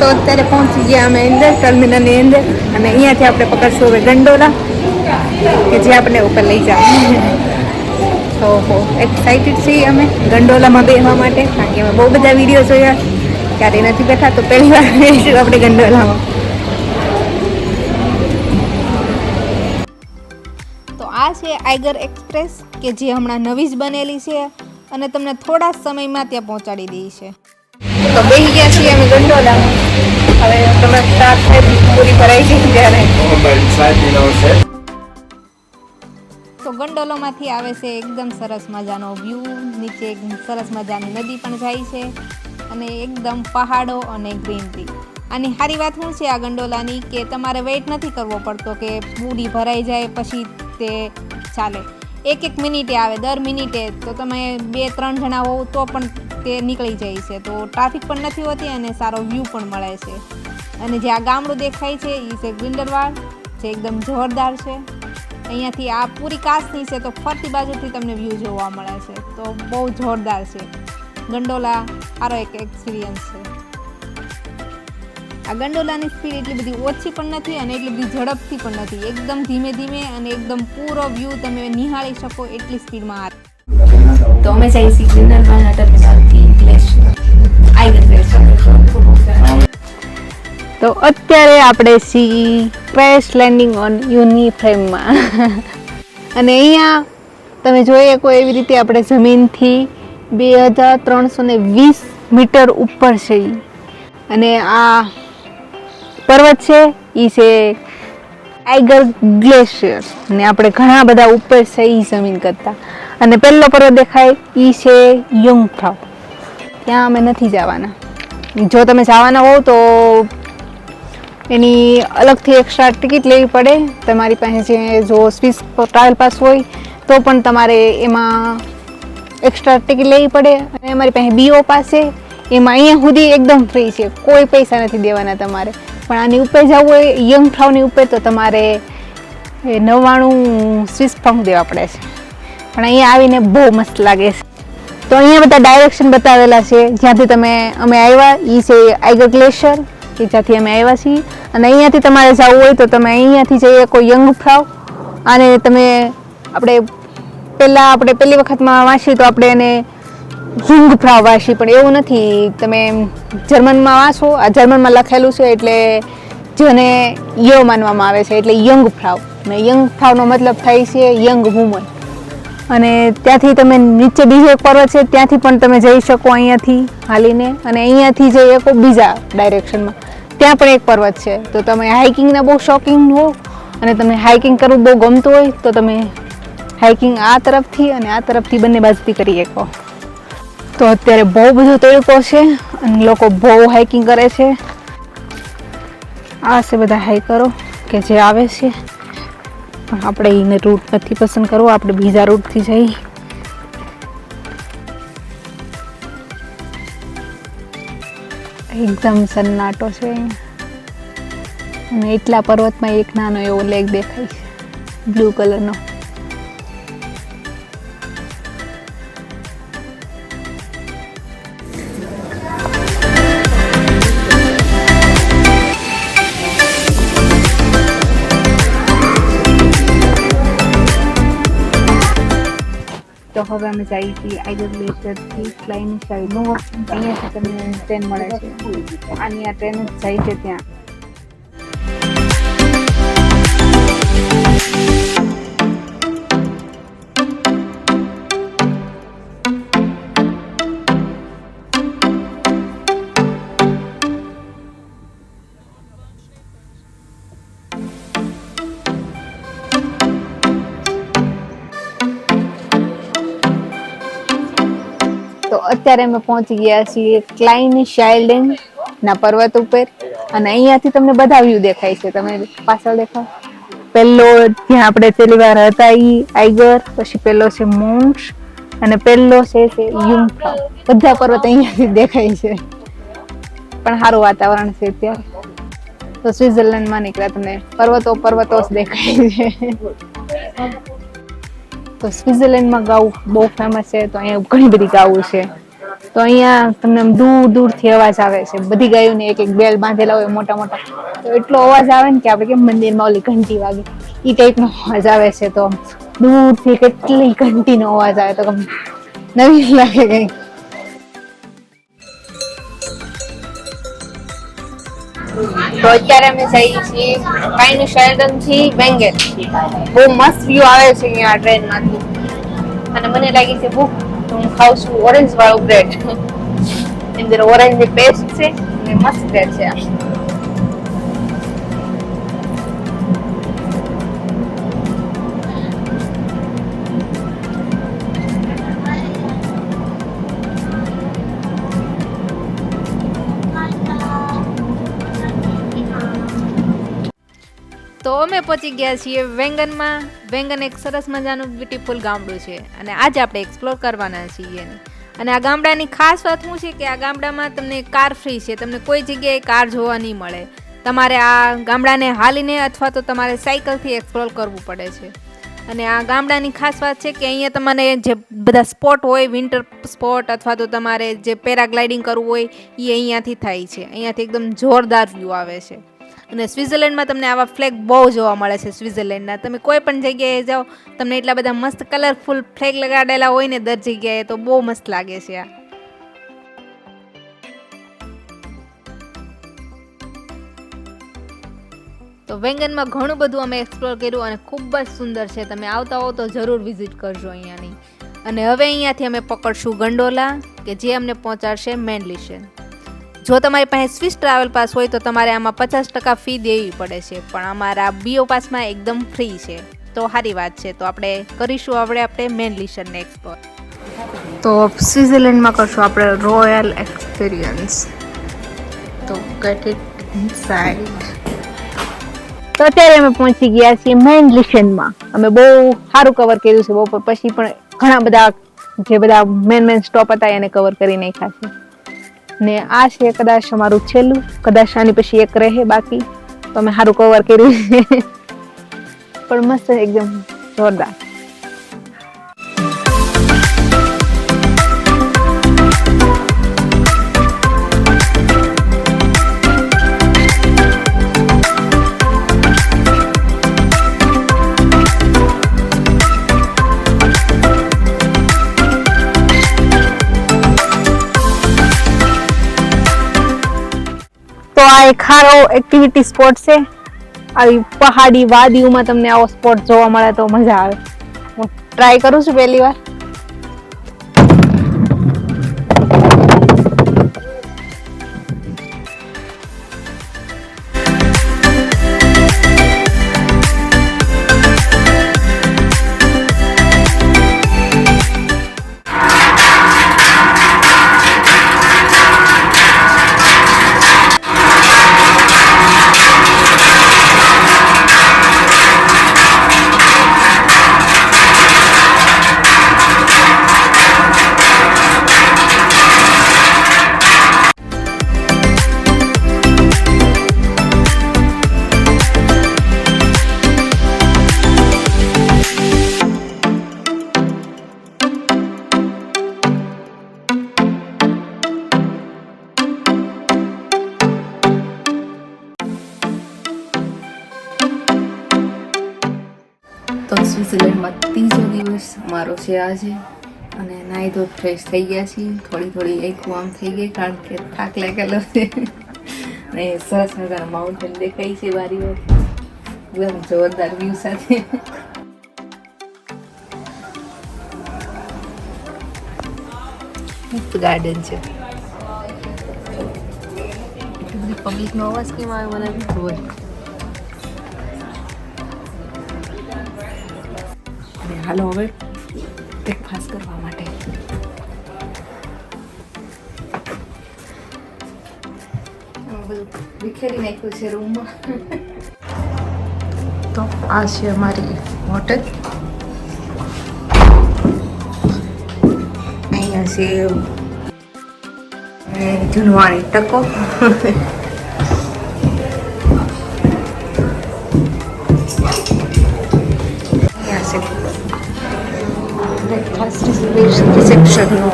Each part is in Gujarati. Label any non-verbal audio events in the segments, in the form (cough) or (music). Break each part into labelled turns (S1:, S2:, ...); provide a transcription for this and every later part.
S1: તો અત્યારે પહોંચી ગયા અમે અંદર, ટર્મિનલની અંદર. અને અહીંયાથી આપણે પકડશું હવે ગંડોલા, કે જે આપણે ઉપર લઈ જાય તો એક્સાઇટેડ છીએ અમે ગંડોલામાં બેસવા માટે, કારણ કે અમે બહુ બધા વીડિયો જોયા. ક્યારે નથી બેઠા, તો પહેલી વાર બેસીશું આપણે ગંડોલામાં. તો આ છે આઈગર એક્સપ્રેસ, કે જે હમણાં નવી જ બનેલી છે અને તમને થોડા સમયમાં ત્યાં પહોંચાડી દઈ છે. તો બેસી ગયા છીએ અમે ગંડોલામાં. હવે તમે સ્ટાર્ટ પૂરી ભરાઈ ગઈ ત્યારે. તો ગંડોલોમાંથી આવે છે એકદમ સરસ મજાનો વ્યૂ નીચે સરસ મજાની નદી પણ જાય છે અને એકદમ પહાડો અને ગ્રીનરી આની સારી વાત શું છે આ ગંડોલાની? કે તમારે વેઇટ નથી કરવો પડતો કે પૂરી ભરાઈ જાય પછી તે ચાલે. એક એક મિનિટે આવે, દર મિનિટે. તો તમે બે, ત્રણ જણા હોવ તો પણ તે નીકળી જાય છે. તો ટ્રાફિક પણ નથી હોતી અને સારો વ્યૂ પણ મળે છે. અને જે આ ગામડું દેખાય છે એ છે ગ્રિન્ડરવાડ જે એકદમ જોરદાર છે. અહીંયાથી આ પૂરી કાચની છે, તો ફરતી બાજુથી તમને વ્યૂ જોવા મળે છે. તો બહુ જોરદાર છે. ગંડોલા, સારો એક એક્સપિરિયન્સ છે. આ ગંડોલાની સ્પીડ એટલી બધી ઓછી પણ નથી અને એટલી બધી ઝડપથી પણ નથી. એકદમ ધીમે ધીમે અને એકદમ પૂરો વ્યૂ તમે નિહાળી શકો એટલી સ્પીડમાં આવે તો અમે જઈ છીએ ટર્મિનલથી ગ્લેશિયર આઈગર ગ્લેશિયર તો અત્યારે આપણે સી ક્રેશ લેન્ડિંગ ઓન યુનિફ્રેમમાં. અને અહીંયા તમે જોઈ શકો એવી રીતે આપણે જમીનથી બે હજાર ત્રણસો ને વીસ મીટર ઉપર છે અને આ પર્વત છે એ છે આઈગર ગ્લેશિયર ને આપણે ઘણા બધા ઉપર છે એ જમીન કરતા. અને પહેલો પર્વત દેખાય એ છે યુંગથાવ ત્યાં અમે નથી જવાના. જો તમે જવાના હોવ તો એની અલગથી એક્સ્ટ્રા ટિકિટ લેવી પડે. તમારી પાસે જે જો સ્વિસ ટ્રાવેલ પાસ હોય, તો પણ તમારે એમાં એક્સ્ટ્રા ટિકિટ લેવી પડે. અને અમારી પાસે બીઓ પાસે એમાં અહીંયા સુધી એકદમ ફ્રી છે. કોઈ પૈસા નથી દેવાના તમારે. પણ આની ઉપર જવું હોય, યંગ ફ્રાઉની ઉપર તો તમારે નવ્વાણું સ્વિસ ફંક દેવા પડે છે. પણ અહીંયા આવીને બહુ મસ્ત લાગે છે. તો અહીંયા બધા ડાયરેક્શન બતાવેલા છે. જ્યાંથી તમે, અમે આવ્યા એ છે આઈગર ગ્લેશિયર કે જ્યાંથી અમે આવ્યા છીએ. અને અહીંયાથી તમારે જવું હોય તો તમે અહીંયાથી જઈએ, કોઈ યંગ ફ્રાવ અને તમે, આપણે પહેલાં, આપણે પહેલી વખતમાં વાંચીએ તો આપણે એને યંગ ફ્રાવ પણ એવું નથી. તમે જર્મનમાં વાંચો, આ જર્મનમાં લખેલું છે એટલે જેને યો માનવામાં આવે છે, એટલે યંગ ફ્રાવ અને યંગ ફ્રાવનો મતલબ થાય છે યંગ વુમન અને ત્યાંથી તમે નીચે બીજો એક પર્વત છે, ત્યાંથી પણ તમે જઈ શકો અહીંયાથી હાલીને. અને અહીંયાથી જઈ શકો બીજા ડાયરેક્શનમાં. ત્યાં પણ એક પર્વત છે. તો તમે હાઇકિંગના બહુ શોખીન હો, અને તમને હાઇકિંગ કરવું બહુ ગમતું હોય, તો તમે હાઇકિંગ આ તરફથી અને આ તરફથી બંને બાજુથી કરી શકો. તો અત્યારે બહુ બધો તડકો છે અને લોકો બહુ હાઇકિંગ કરે છે. આ છે બધા હાઇકરો કે જે આવે છે. પણ આપણે એને રૂટ નથી પસંદ કરવો, આપણે બીજા રૂટથી જઈ. એકદમ સન્નાટો છે. અને એટલા પર્વતમાં એક નાનો એવો લેક દેખાય છે. બ્લુ કલરનો હવે અમે જઈએ છીએ ગ્લેશિયરથી ફ્લાઇંગ સાઈડનું અહીંયાથી તમને ટ્રેન મળે છે. આની આ ટ્રેન જાય છે ત્યાં. અત્યારે અમે પહોંચી ગયા છીએ ક્લાઇન શાઇલ્ડેન ના પર્વત ઉપર. અને અહીંયાથી તમને બધા વ્યૂ દેખાય છે. તમે પાછળ દેખાવ. પહેલો જ્યાં આપણે પેલી વાર હતા ઈ આઈગર પછી પેલો છે મોન્સ અને પહેલો છે તે યુંગફ્રાઉ બધા પર્વત અહીંયાથી દેખાય છે. પણ સારું વાતાવરણ છે અત્યારે. તો સ્વિટ્ઝરલેન્ડમાં નીકળ્યા તમને. પર્વતો પર્વતો જ દેખાય છે. તો સ્વિટ્ઝરલેન્ડમાં ગાવું બહુ ફેમસ છે. તો અહીંયા ઘણી બધી ગાવું છે.
S2: તો અહીંયા તમને દૂર દૂરથી અવાજ આવે છે. બધી ગાયોને એક એક બેલ બાંધેલા હોય મોટા મોટા. તો એટલો અવાજ આવે ને કે આપણે કેમ મંદિરમાં ઓલી ઘંટી વાગે. એ ટાઈપનો અવાજ આવે છે તો દૂરથી કેટલી ઘંટીનો અવાજ આવે તો નવી લાગે કંઈક. તો અત્યારે અમે જઈએ છીએ કાઈનું શેરડનથી બેંગેર. બહુ મસ્ત વ્યૂ આવે છે અહીંયા ટ્રેનમાંથી અને મને લાગી છે ભૂખ હું ખાઉં છું ઓરેન્જ વાળું બ્રેડ અંદર ઓરેન્જની પેસ્ટ છે અને મસ્ત બ્રેડ છે આ.
S1: અમે પહોંચી ગયા છીએ વેંગનમાં. વેંગન એક સરસ મજાનું બ્યુટીફુલ ગામડું છે અને આજે આપણે એક્સપ્લોર કરવાના છીએ અને આ ગામડાની ખાસ વાત શું છે કે આ ગામડામાં તમને કાર ફ્રી છે. તમને કોઈ જગ્યાએ કાર જોવા નહીં મળે. તમારે આ ગામડાને હાલીને અથવા તો તમારે સાયકલથી એક્સપ્લોર કરવું પડે છે. અને આ ગામડાની ખાસ વાત છે કે અહીંયા તમારે જે બધા સ્પોટ હોય વિન્ટર સ્પોટ અથવા તો તમારે જે પેરાગ્લાઇડિંગ કરવું હોય એ અહીંયાથી થાય છે. અહીંયાથી એકદમ જોરદાર વ્યૂ આવે છે. અને સ્વિટ્ઝરલેન્ડમાં તમને આવા ફ્લેગ બહુ જોવા મળે છે સ્વિટ્ઝરલેન્ડના. તમે કોઈ પણ જગ્યાએ જાઓ, તમને એટલા બધા મસ્ત કલરફુલ ફ્લેગ લગાડેલા હોય ને દર જગ્યાએ, તો બહુ મસ્ત લાગે છે આ. તો વેંગનમાં ઘણું બધું અમે એક્સપ્લોર કર્યું અને ખૂબ જ સુંદર છે. તમે આવતા હો તો જરૂર વિઝિટ કરજો અહીંયાની. અને હવે અહીંયાથી અમે પકડશું ગંડોલા, કે જે અમને પહોંચાડશે મેનલિશન જો તમારી પાસે સ્વિસ ટ્રાવેલ પાસ હોય તો તમારે આમાં પચાસ ટકા ફી દેવી પડે છે પણ અમારા બીઓ પાસમાં એકદમ ફ્રી છે. તો સારી વાત છે. તો આપણે કરીશું આપણે આપણે મેન લિશનને એક્સપ્લોર
S2: તો સ્વિટ્ઝરલેન્ડમાં કરશું આપણે રોયલ એક્સપિરિયન્સ તો ગેટ ઇટ ઇનસાઇડ તો અત્યારે અમે પહોંચી ગયા છીએ મેઇન લિશનમાં અમે બહુ સારું કવર કર્યું છે બપોર પછી પણ ઘણા બધા જે બધા મેન મેન સ્ટોપ હતા એને કવર કરી નાખ્યા છે. ને આ છે કદાચ અમારું છેલ્લું, કદાચ આની પછી એક રહે બાકી. તો અમે સારું કવર કર્યું. (laughs) પણ મસ્ત એકદમ જોરદાર. એક સારો એક્ટિવિટી સ્પોટ છે? આવી પહાડી વાદીઓમાં તમને આવો સ્પોટ જોવા મળે તો મજા આવે. હું ટ્રાય કરું છું પહેલી વાર.
S1: તો સ્વિટ્ઝરલેન્ડમાં ત્રીજો દિવસ મારો છે આજે અને નાહી ધોઈ ફ્રેશ થઈ ગયા છીએ. થોડી થોડી એક વામ થઈ ગઈ, કારણ કે થાક લાગેલો છે. અને સરસ મજાના માઉન્ટેન દેખાય છે બારી એકદમ જોરદાર વ્યૂ સાથે. ગાર્ડન છે. પબ્લિકનો અવાજ કેમ આવે મને? બી ખબર હાલો હવે બ્રેકફાસ્ટ કરવા માટે. વિખેરી નાખ્યું છે રૂમમાં. તો આ છે અમારી હોટેલ. અહીંયા છે જૂનવાણી ટકો રિસેપ્શનનો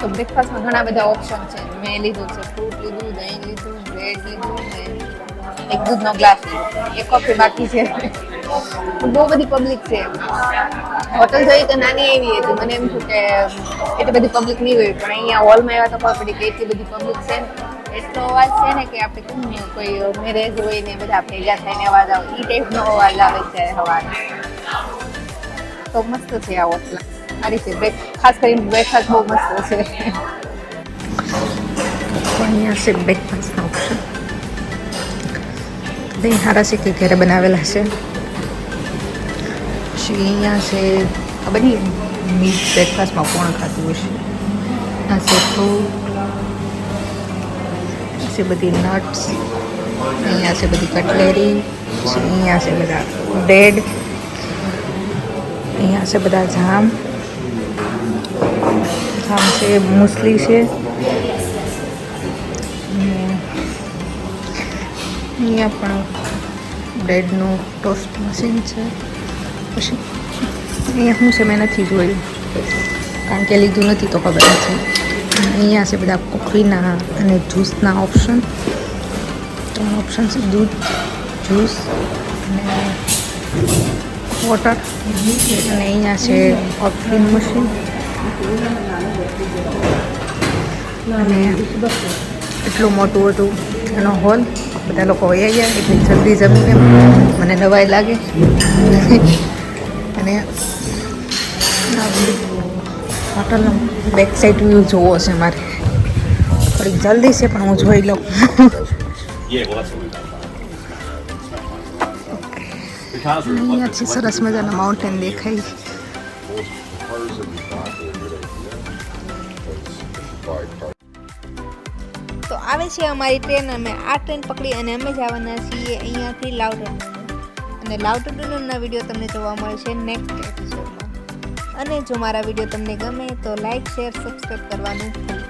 S1: તો
S3: બ્રેકફાસ્ટમાં ઘણા બધા ઓપ્શન છે. મેં લીધું છે ફ્રૂટ લીધું દહીં લીધું બ્રેડ લીધું ને એક દૂધનો ગ્લાસ લીધો. એક કોફી બાકી છે. બહુ બધી પબ્લિક છે. હોટલ જોઈ તો નાની એવી હતી. મને એમ થયું કે એટલી બધી પબ્લિક નહીં હોય. પણ અહીંયા હોલમાં આવ્યા તો ખબર પડી કે એટલી બધી પબ્લિક છે. એટલો અવાજ છે ને કે આપણે કેમ કોઈ મેરેજ હોય ને બધા ભેગા થઈને અવાજ આવે. એ ટાઈપનો અવાજ આવે છે હવાનો તો મસ્ત છે આ હોટલ સારી છે બ્રેક ખાસ કરીને બ્રેકફાસ્ટ બહુ મસ્ત છે
S1: અહીંયા છે બ્રેકફાસ્ટના ઓપ્શન દહીં સારા છે કે ઘરે બનાવેલા છે પછી અહીંયા છે, આ બધી મીટ બ્રેકફાસ્ટમાં કોણ ખાતું હશે? આ છે ફ્રૂટ છે બધી નટ્સ અહીંયા છે બધી કટલેરી પછી અહીંયા છે બધા બ્રેડ અહીંયા છે બધા જામ. જામ છે, મુસલી છે. અહીંયા પણ બ્રેડનું ટોસ્ટ મશીન છે. પછી અહીંયા શું છે મેં નથી જોયું. કારણ કે લીધું નથી તો ખબર નથી. અહીંયા છે બધા કોફીના અને જ્યુસના ઓપ્શન. ત્રણ ઓપ્શન છે દૂધ, જ્યુસ અને વોટર. અને અહીંયા છે કોફી મશીન. અને એટલું મોટું હતું એનો હોલ બધા લોકો વહી ગયા એટલી જલ્દી જમીને મને નવાઈ લાગે. અને હોટલનો બેક સાઈડ વ્યૂ જોવો છે મારે. થોડીક જલ્દી છે પણ હું જોઈ લઉં.
S4: અહીંયા
S1: અહીંયાથી સરસ મજાના માઉન્ટેન દેખાય.
S3: આવે છે અમારી ટ્રેન, અમે આ ટ્રેન પકડી અને અમે જવાના છીએ અહીંયાથી લાવડર અને લાવડરના વીડિયો તમને જોવા મળશે નેક્સ્ટ એપિસોડમાં અને જો મારા વીડિયો તમને ગમે તો લાઈક શેર સબસ્ક્રાઈબ કરવાનું